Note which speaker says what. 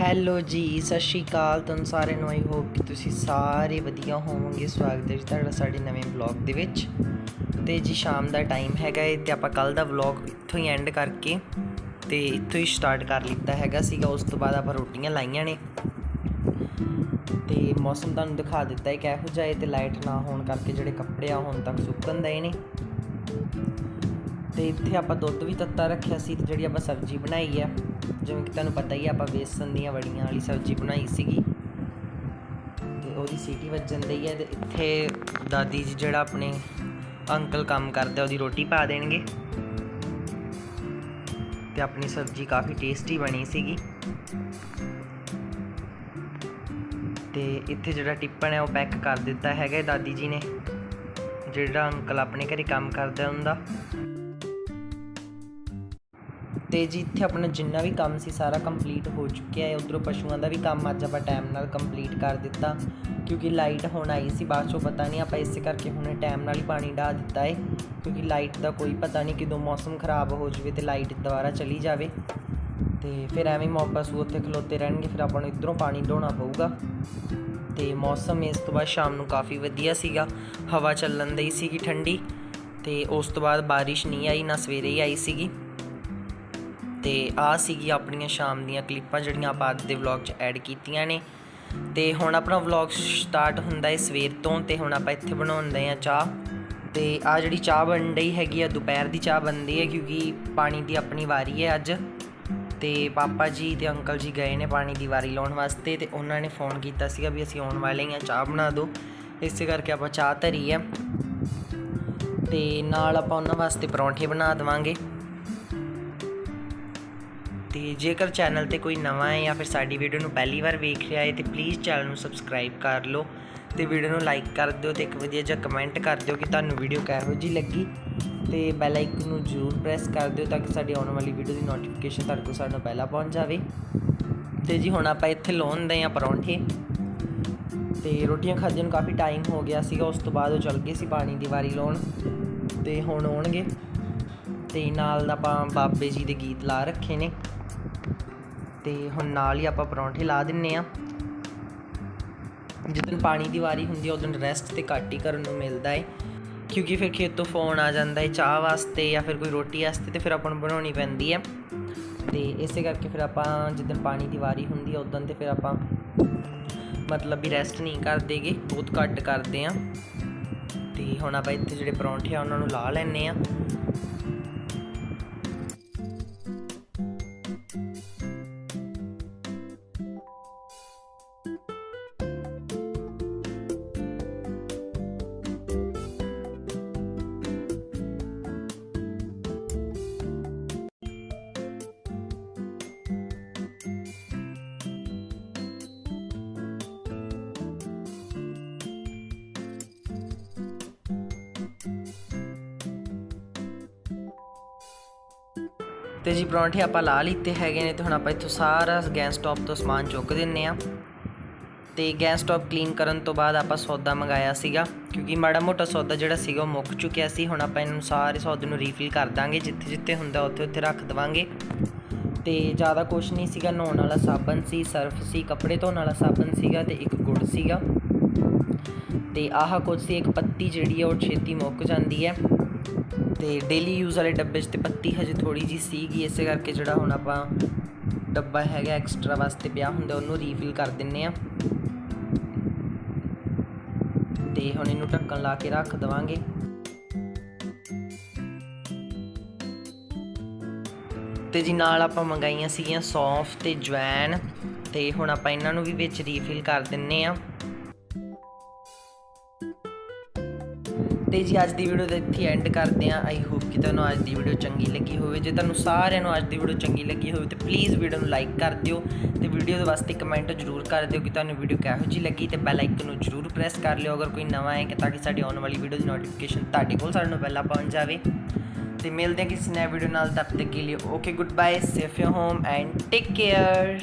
Speaker 1: Hello ਜੀ, ਸਤਿ ਸ਼੍ਰੀ ਅਕਾਲ। ਤੁਹਾਨੂੰ ਸਾਰਿਆਂ ਨੂੰ ਆਈ ਹੋਪ ਕਿ ਤੁਸੀਂ ਸਾਰੇ ਵਧੀਆ ਹੋਵੋਗੇ। ਸਵਾਗਤ ਹੈ ਜੀ ਤੁਹਾਡਾ ਸਾਡੇ ਨਵੇਂ ਵਲੌਗ ਦੇ ਵਿੱਚ। ਤੇ ਜੀ, ਸ਼ਾਮ ਦਾ ਟਾਈਮ ਹੈਗਾ ਏ ਤੇ ਆਪਾਂ ਕੱਲ ਦਾ ਵਲੌਗ ਇੱਥੋਂ ਹੀ ਐਂਡ ਕਰਕੇ ਤੇ ਇੱਥੋਂ ਹੀ ਸਟਾਰਟ ਕਰ ਲਿੱਤਾ ਹੈਗਾ ਸੀਗਾ। ਉਸ ਤੋਂ ਬਾਅਦ ਆਪਾਂ ਰੋਟੀਆਂ ਲਾਈਆਂ ਨੇ। ਤੇ ਮੌਸਮ ਤੁਹਾਨੂੰ ਦਿਖਾ ਦਿੱਤਾ ਹੈ ਕਿਹੋ ਜਿਹਾ ਹੈ ਤੇ ਲਾਈਟ ਨਾ ਹੋਣ ਕਰਕੇ ਜਿਹੜੇ ਕੱਪੜੇ ਆ ਹੁਣ ਤੱਕ ਸੁੱਕਣ ਦੇ ਨੇ। ਤੇ ਇੱਥੇ ਆਪਾਂ ਦੁੱਧ ਵੀ ਤੱਤਾ ਰੱਖਿਆ ਸੀ ਤੇ ਜਿਹੜੀ ਆਪਾਂ ਸਬਜ਼ੀ ਬਣਾਈ ਆ, ਜਿਵੇਂ ਕਿ ਤੁਹਾਨੂੰ ਪਤਾ ਹੀ ਆ, ਆਪਾਂ ਵੇਸਣ ਦੀਆਂ ਵੜੀਆਂ ਵਾਲੀ ਸਬਜ਼ੀ ਬਣਾਈ ਸੀਗੀ। ਤੇ ਉਹਦੀ ਸੀਟੀ ਵੱਜਣ ਦਈ ਹੈ ਤੇ ਇੱਥੇ ਦਾਦੀ ਜੀ ਜਿਹੜਾ ਆਪਣੇ ਅੰਕਲ ਕੰਮ ਕਰਦੇ ਉਹਦੀ ਰੋਟੀ ਪਾ ਦੇਣਗੇ। ਤੇ ਆਪਣੀ ਸਬਜ਼ੀ ਕਾਫੀ ਟੇਸਟੀ ਬਣੀ ਸੀਗੀ। ਤੇ ਇੱਥੇ ਜਿਹੜਾ ਟਿੱਪਣ ਹੈ ਉਹ ਪੈਕ ਕਰ ਦਿੱਤਾ ਹੈਗਾ ਦਾਦੀ ਜੀ ਨੇ। ਜਿਹੜਾ ਅੰਕਲ ਆਪਣੇ ਘਰੇ ਕੰਮ ਕਰਦਾ ਹੁੰਦਾ। ਤੇ ਜੀ ਇੱਥੇ ਆਪਣਾ ਜਿੰਨਾ ਵੀ ਕੰਮ ਸੀ, ਸਾਰਾ ਕੰਪਲੀਟ ਹੋ ਚੁੱਕਿਆ ਹੈ। ਉਧਰੋਂ ਪਸ਼ੂਆਂ ਦਾ ਵੀ ਕੰਮ ਅੱਜ ਆਪਾਂ ਟਾਈਮ ਨਾਲ ਕੰਪਲੀਟ ਕਰ ਦਿੱਤਾ। ਕਿਉਂਕਿ ਲਾਈਟ ਹੁਣ ਆਈ ਸੀ, ਬਾਅਦ ਚੋਂ ਪਤਾ ਨਹੀਂ ਆਪਾਂ ਇਸੇ ਕਰਕੇ ਹੁਣੇ ਟਾਈਮ ਨਾਲ ਹੀ ਪਾਣੀ ਢਾ ਦਿੱਤਾ ਹੈ ਕਿਉਂਕਿ ਲਾਈਟ ਦਾ ਕੋਈ ਪਤਾ ਨਹੀਂ ਕਿਦੋਂ ਮੌਸਮ ਖਰਾਬ ਹੋ ਜਾਵੇ ਤੇ ਲਾਈਟ ਦੁਬਾਰਾ ਚਲੀ ਜਾਵੇ। ਤੇ ਫਿਰ ਐਵੇਂ ਮੌ ਪਸ਼ੂ ਉੱਥੇ ਖਲੋਤੇ ਰਹਿਣਗੇ, ਫਿਰ ਆਪਾਂ ਨੂੰ ਇਧਰੋਂ ਪਾਣੀ ਢੋਣਾ ਪਊਗਾ। ਤੇ ਮੌਸਮ ਇਸ ਤੋਂ ਬਾਅਦ ਸ਼ਾਮ ਨੂੰ ਕਾਫੀ ਵਧੀਆ ਸੀਗਾ। ਹਵਾ ਚੱਲਣ ਦੀ ਸੀਗੀ ਠੰਡੀ। ਤੇ ਉਸ ਤੋਂ ਬਾਅਦ ਬਾਰਿਸ਼ ਨਹੀਂ ਆਈ, ਨਾ ਸਵੇਰੇ ਹੀ ਆਈ ਸੀਗੀ। ਤੇ ਆ ਸੀਗੀ ਆਪਣੀਆਂ ਸ਼ਾਮ ਦੀਆਂ ਕਲਿੱਪਾਂ ਜਿਹੜੀਆਂ ਆਪਾਂ ਅੱਜ ਦੇ ਵਲੌਗ 'ਚ ਐਡ ਕੀਤੀਆਂ ਨੇ। ਤੇ ਹੁਣ ਆਪਣਾ ਵਲੌਗ ਸਟਾਰਟ ਹੁੰਦਾ ਹੈ ਸਵੇਰ ਤੋਂ ਤੇ ਹੁਣ ਆਪਾਂ ਇੱਥੇ ਬਣਾਉਂਦੇ ਆ ਚਾਹ। ਤੇ ਆ ਜਿਹੜੀ ਚਾਹ ਬਣ ਰਹੀ ਹੈਗੀ ਆ, ਦੁਪਹਿਰ ਦੀ ਚਾਹ ਬਣਦੀ ਹੈ ਕਿਉਂਕਿ ਪਾਣੀ ਦੀ ਆਪਣੀ ਵਾਰੀ ਹੈ ਅੱਜ। ਤੇ ਪਾਪਾ ਜੀ ਤੇ ਅੰਕਲ ਜੀ ਗਏ ਨੇ ਪਾਣੀ ਦੀ ਵਾਰੀ ਲਾਉਣ ਵਾਸਤੇ ਤੇ ਉਹਨਾਂ ਨੇ ਫੋਨ ਕੀਤਾ ਸੀਗਾ ਵੀ ਅਸੀਂ ਆਉਣ ਵਾਲੇ ਹਾਂ ਚਾਹ ਬਣਾ ਦਿਓ। ਇਸੇ ਕਰਕੇ ਆਪਾਂ ਚਾਹ ਧਰੀ ਹੈ। ਤੇ ਨਾਲ ਆਪਾਂ ਉਹਨਾਂ ਵਾਸਤੇ ਪਰੌਂਠੇ ਬਣਾ ਦੇਵਾਂਗੇ। ਤੇ ਜੇਕਰ ਚੈਨਲ ਤੇ ਕੋਈ ਨਵਾਂ ਹੈ ਜਾਂ ਫਿਰ ਸਾਡੀ ਵੀਡੀਓ ਨੂੰ ਪਹਿਲੀ ਵਾਰ ਵੇਖ ਰਿਹਾ ਹੈ, ਤੇ ਪਲੀਜ਼ ਚੈਨਲ ਨੂੰ ਸਬਸਕ੍ਰਾਈਬ ਕਰ ਲਓ ਤੇ ਵੀਡੀਓ ਨੂੰ ਲਾਈਕ ਕਰ ਦਿਓ ਤੇ ਇੱਕ ਵਧੀਆ ਜਿਹਾ ਕਮੈਂਟ ਕਰ ਦਿਓ ਕਿ ਤੁਹਾਨੂੰ ਵੀਡੀਓ ਕਿਹੋ ਜਿਹੀ ਲੱਗੀ। ਤੇ ਬੈਲ ਆਈਕਨ ਨੂੰ ਜ਼ਰੂਰ ਪ੍ਰੈਸ ਕਰ ਦਿਓ ਤਾਂ ਕਿ ਸਾਡੀ ਆਉਣ ਵਾਲੀ ਵੀਡੀਓ ਦੀ ਨੋਟੀਫਿਕੇਸ਼ਨ ਤੁਹਾਡੇ ਕੋਲ ਸਾਨੂੰ ਪਹਿਲਾਂ ਪਹੁੰਚ ਜਾਵੇ। ਤੇ ਜੀ ਹੁਣ ਆਪਾਂ ਇੱਥੇ ਲਾਉਂਦੇ ਆ ਪਰੌਂਠੇ। ਤੇ ਰੋਟੀਆਂ ਖਾਧੀਆਂ ਨੂੰ ਕਾਫੀ ਟਾਈਮ ਹੋ ਗਿਆ ਸੀਗਾ, ਉਸ ਤੋਂ ਬਾਅਦ ਉਹ ਚਲ ਗਏ ਸੀ ਪਾਣੀ ਦੀ ਵਾਰੀ ਲਾਉਣ। ਤੇ ਹੁਣ ਆਉਣਗੇ। ਤੇ ਨਾਲ ਆਪਾਂ ਬਾਬੇ ਜੀ ਦੇ ਗੀਤ ਲਾ ਰੱਖੇ ਨੇ। ਤੇ ਹੁਣ ਨਾਲ ਹੀ ਆਪਾਂ ਪਰੌਂਠੇ ਲਾ ਦਿੰਨੇ ਆ। ਜਦੋਂ ਪਾਣੀ ਦੀ ਵਾਰੀ ਹੁੰਦੀ ਹੈ ਉਦੋਂ ਰੈਸਟ ਤੇ ਘੱਟ ਹੀ ਕਰਨ ਨੂੰ ਮਿਲਦਾ ਹੈ ਕਿਉਂਕਿ ਫਿਰ ਖੇਤ ਤੋਂ ਫੋਨ ਆ ਜਾਂਦਾ ਹੈ ਚਾਹ ਵਾਸਤੇ ਜਾਂ ਫਿਰ ਕੋਈ ਰੋਟੀ ਵਾਸਤੇ ਤੇ ਫਿਰ ਆਪਾਂ ਨੂੰ ਬਣਾਉਣੀ ਪੈਂਦੀ ਹੈ ਤੇ ਇਸੇ ਕਰਕੇ ਫਿਰ ਆਪਾਂ ਜਦੋਂ ਪਾਣੀ ਦੀ ਵਾਰੀ ਹੁੰਦੀ ਹੈ ਉਦੋਂ ਤੇ ਫਿਰ ਆਪਾਂ ਮਤਲਬ ਵੀ ਰੈਸਟ ਨਹੀਂ ਕਰਦੇਗੇ ਬਹੁਤ ਘੱਟ ਕਰਦੇ ਆ। ਤੇ ਹੁਣ ਆਪਾਂ ਇੱਥੇ ਜਿਹੜੇ ਪਰੌਂਠੇ ਆ, ਉਹਨਾਂ ਨੂੰ ਲਾ ਲੈਣੇ ਆ। ਤੇ ਜੀ ਪਰੌਂਠੇ ਆਪਾਂ ਲਾ ਲਿੱਤੇ ਹੈਗੇ ਨੇ ਤੇ ਹੁਣ ਆਪਾਂ ਇੱਥੋਂ ਸਾਰਾ ਗੈਸ ਸਟੋਪ ਤੋਂ ਸਮਾਨ ਚੁੱਕ ਦਿੰਨੇ ਆ। ਤੇ ਗੈਸ ਸਟੋਪ ਕਲੀਨ ਕਰਨ ਤੋਂ ਬਾਅਦ ਆਪਾਂ ਸੌਦਾ ਮੰਗਾਇਆ ਸੀਗਾ, ਕਿਉਂਕਿ ਮਾੜਾ ਮੋਟਾ ਸੌਦਾ ਜਿਹੜਾ ਸੀਗਾ ਉਹ ਮੁੱਕ ਚੁੱਕਿਆ ਸੀ। ਹੁਣ ਆਪਾਂ ਇਹਨੂੰ ਸਾਰੇ ਸੌਦੇ ਨੂੰ ਰੀਫਿਲ ਕਰ ਦਾਂਗੇ, ਜਿੱਥੇ ਜਿੱਥੇ ਹੁੰਦਾ ਉੱਥੇ ਉੱਥੇ ਰੱਖ ਦਵਾਂਗੇ। ਤੇ ਜ਼ਿਆਦਾ ਕੁਝ ਨਹੀਂ ਸੀਗਾ, ਨਹਾਉਣ ਵਾਲਾ ਸਾਬਣ ਸੀ, ਸਰਫ ਸੀ, ਕੱਪੜੇ ਧੋਣ ਵਾਲਾ ਸਾਬਣ ਸੀਗਾ ਤੇ ਇੱਕ ਗੁੜ ਸੀਗਾ। ਤੇ ਆਹ ਕੁਝ ਸੀ, ਇੱਕ ਪੱਤੀ ਜਿਹੜੀ ਆ ਉਹ ਛੇਤੀ ਮੁੱਕ ਜਾਂਦੀ ਹੈ। ਤੇ ਡੇਲੀ ਯੂਜ਼ ਵਾਲੇ ਡੱਬੇ 'ਚ ਤੇ ਪੱਤੀ ਹਜੇ ਥੋੜੀ ਜੀ ਸੀਗੀ, ਇਸੇ ਕਰਕੇ ਜਿਹੜਾ ਹੁਣ ਆਪਾਂ ਡੱਬਾ ਹੈਗਾ ਐਕਸਟਰਾ ਵਾਸਤੇ ਪਿਆ ਹੁੰਦਾ, ਉਹਨੂੰ ਰੀਫਿਲ ਕਰ ਦਿੰਨੇ ਆ। ਤੇ ਹੁਣ ਇਹਨੂੰ ਢੱਕਣ ਲਾ ਕੇ ਰੱਖ ਦਵਾਂਗੇ। ਤੇ ਜੀ ਨਾਲ ਆਪਾਂ ਮੰਗਾਈਆਂ ਸੀਗੀਆਂ ਸੌਂਫ ਤੇ ਜਵੈਨ ਤੇ ਹੁਣ ਆਪਾਂ ਇਹਨਾਂ ਨੂੰ ਵੀ ਵਿੱਚ ਰੀਫਿਲ ਕਰ ਦਿੰਨੇ ਆ। ਤੇ ਜੀ ਅੱਜ ਦੀ ਵੀਡੀਓ ਦੇ ਇੱਥੇ ਐਂਡ ਕਰਦੇ ਹਾਂ। ਆਈ ਹੋਪ ਕਿ ਤੁਹਾਨੂੰ ਅੱਜ ਦੀ ਵੀਡੀਓ ਚੰਗੀ ਲੱਗੀ ਹੋਵੇ। ਜੇ ਤੁਹਾਨੂੰ ਸਾਰਿਆਂ ਨੂੰ ਅੱਜ ਦੀ ਵੀਡੀਓ ਚੰਗੀ ਲੱਗੀ ਹੋਵੇ, ਤੇ ਪਲੀਜ਼ ਵੀਡੀਓ ਨੂੰ ਲਾਈਕ ਕਰ ਦਿਓ ਤੇ ਵੀਡੀਓ ਦੇ ਵਾਸਤੇ ਕਮੈਂਟ ਜ਼ਰੂਰ ਕਰ ਦਿਓ ਕਿ ਤੁਹਾਨੂੰ ਵੀਡੀਓ ਕਿਹੋ ਜਿਹੀ ਲੱਗੀ ਤੇ ਬੈਲ ਆਈਕਨ ਨੂੰ ਜ਼ਰੂਰ ਪ੍ਰੈਸ ਕਰ ਲਿਓ। ਅਗਰ ਕੋਈ ਨਵਾਂ ਹੈ ਕਿ ਤਾਂ ਕਿ ਸਾਡੀ ਆਉਣ ਵਾਲੀ ਵੀਡੀਓ ਦੀ ਨੋਟੀਫਿਕੇਸ਼ਨ ਤੁਹਾਡੇ ਕੋਲ ਸਾਡੇ ਨੂੰ ਪਹਿਲਾਂ ਪਹੁੰਚ ਜਾਵੇ। ਤੇ ਮਿਲਦੇ ਹਾਂ ਕਿਸੇ ਨਵੇਂ ਵੀਡੀਓ ਨਾਲ। ਤਦ ਤੱਕ ਕੇ ਲਈ okay good bye safe your home and take care